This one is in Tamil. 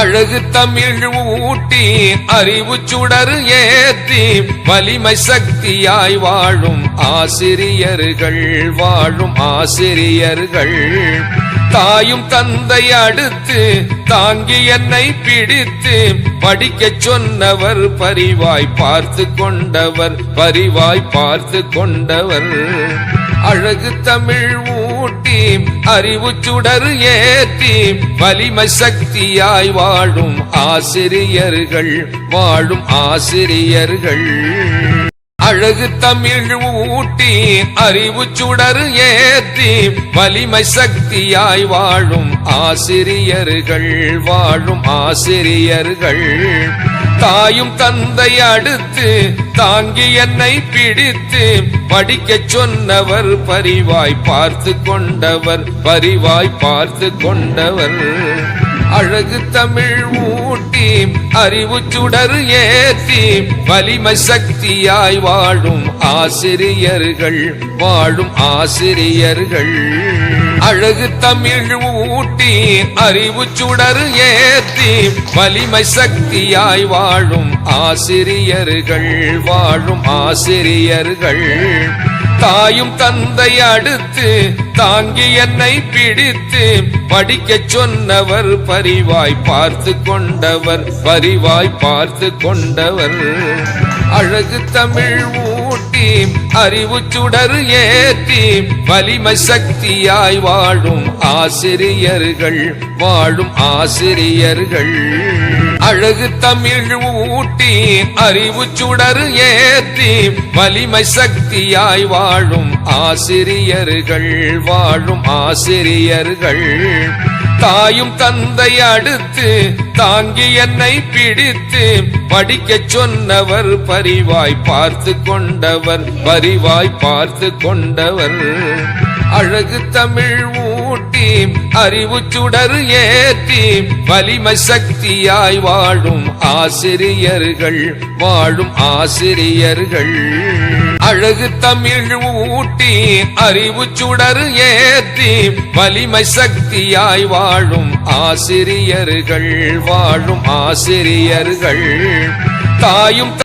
அழகு தமிழ் ஊட்டி அறிவு சுடர் ஏற்றி வலிமை சக்தியாய் வாழும் ஆசிரியர்கள் வாழும் ஆசிரியர்கள். தாயும் தந்தை அடுத்து தாங்கி என்னை பிடித்து படிக்கச் சொன்னவர் பரிவாய் பார்த்து கொண்டவர் பரிவாய் பார்த்து கொண்டவர். அழகு தமிழ் ஊட்டி அறிவு சுடர் ஏற்றி வலிமை சக்தியாய் வாழும் ஆசிரியர்கள் வாழும் ஆசிரியர்கள். அழகு தமிழ் ஊட்டி அறிவு சுடர் ஏற்றி வலிமை சக்தியாய் வாழும் ஆசிரியர்கள் வாழும் ஆசிரியர்கள். தாயும் தந்தை அடுத்து தாங்கி என்னை பிடித்து படிக்கச் சொன்னவர் பரிவாய் பார்த்து கொண்டவர் பரிவாய் பார்த்து கொண்டவர். அழகு தமிழ் ஊட்டி அறிவு சுடர் ஏற்றி வலிமை சக்தியாய் வாழும் ஆசிரியர்கள் வாழும் ஆசிரியர்கள். அழகு தமிழ் ஊட்டி அறிவு சுடர் ஏற்றி வலிமை சக்தியாய் வாழும் ஆசிரியர்கள் வாழும் ஆசிரியர்கள். தாயும் தந்தை அடுத்து தாங்கி என்னை பிடித்து படிக்கச் சொன்னவர் பரிவாய் பார்த்து கொண்டவர் பரிவாய் பார்த்து கொண்டவர். அழகு தமிழ் ஊட்டி அறிவு சுடர் ஏற்றி வலிமை சக்தியாய் வாழும் ஆசிரியர்கள் வாழும் ஆசிரியர்கள். அழகு தமிழ் ஊட்டி அறிவு சுடர் ஏற்றி வலிமை சக்தியாய் வாழும் ஆசிரியர்கள் வாழும் ஆசிரியர்கள். தாயும் தந்தை அடுத்து தாங்கி என்னை பிடித்து படிக்கச் சொன்னவர் பரிவாய் பார்த்து கொண்டவர் பரிவாய் பார்த்து கொண்டவர். அழகு தமிழ் கூட்டி அறிவு சுடர் ஏற்றி வலிமை சக்தியாய் வாழும் ஆசிரியர்கள் வாழும் ஆசிரியர்கள். அழகு தமிழ் ஊட்டி அறிவு சுடர் ஏற்றி வலிமை சக்தியாய் வாழும் ஆசிரியர்கள் வாழும் ஆசிரியர்கள். தாயும்